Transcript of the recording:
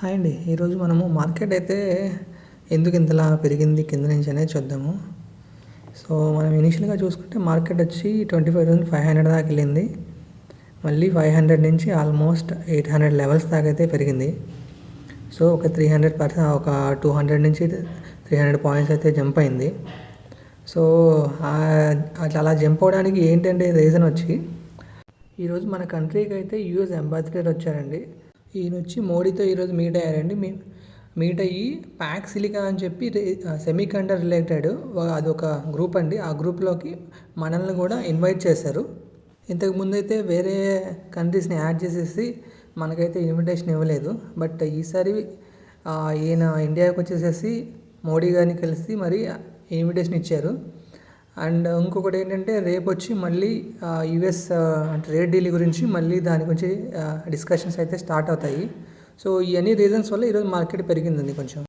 Hi అండి. ఈరోజు మనము మార్కెట్ అయితే ఎందుకు ఇంతలా పెరిగింది కింద నుంచి అనేది చూద్దాము. సో మనం ఇనిషియల్గా చూసుకుంటే మార్కెట్ వచ్చి twenty five thousand five hundred దాకా వెళ్ళింది. మళ్ళీ ఫైవ్ హండ్రెడ్ నుంచి ఆల్మోస్ట్ ఎయిట్ హండ్రెడ్ లెవెల్స్ దాకా అయితే పెరిగింది. సో ఒక త్రీ హండ్రెడ్ పర్సెంట్ ఒక టూ హండ్రెడ్ నుంచి త్రీ హండ్రెడ్ పాయింట్స్ అయితే జంప్ అయింది. సో అట్లా అలా జంప్ అవడానికి ఏంటంటే రీజన్ వచ్చి ఈరోజు మన కంట్రీకి అయితే యూఎస్ అంబాసిడర్ వచ్చారండి. ఈయన వచ్చి మోడీతో ఈరోజు మీట్ అయ్యారండి. మీ మీట్ అయ్యి ప్యాక్ సిలికా అని చెప్పి సెమీ రిలేటెడ్ రిలేటెడ్ అదొక గ్రూప్ అండి. ఆ గ్రూప్లోకి మనల్ని కూడా ఇన్వైట్ చేశారు. ఇంతకు ముందు అయితే వేరే కంట్రీస్ని యాడ్ చేసేసి మనకైతే ఇన్విటేషన్ ఇవ్వలేదు. బట్ ఈసారి ఈయన ఇండియాకి వచ్చేసేసి మోడీ గారిని కలిసి మరి ఇన్విటేషన్ ఇచ్చారు. అండ్ ఇంకొకటి ఏంటంటే రేపు వచ్చి మళ్ళీ యుఎస్ అంటే రేట్ డీల్ గురించి మళ్ళీ దాని గురించి డిస్కషన్స్ అయితే స్టార్ట్ అవుతాయి. సో ఇవన్నీ రీజన్స్ వల్ల ఈరోజు మార్కెట్ పెరిగిందండి కొంచెం.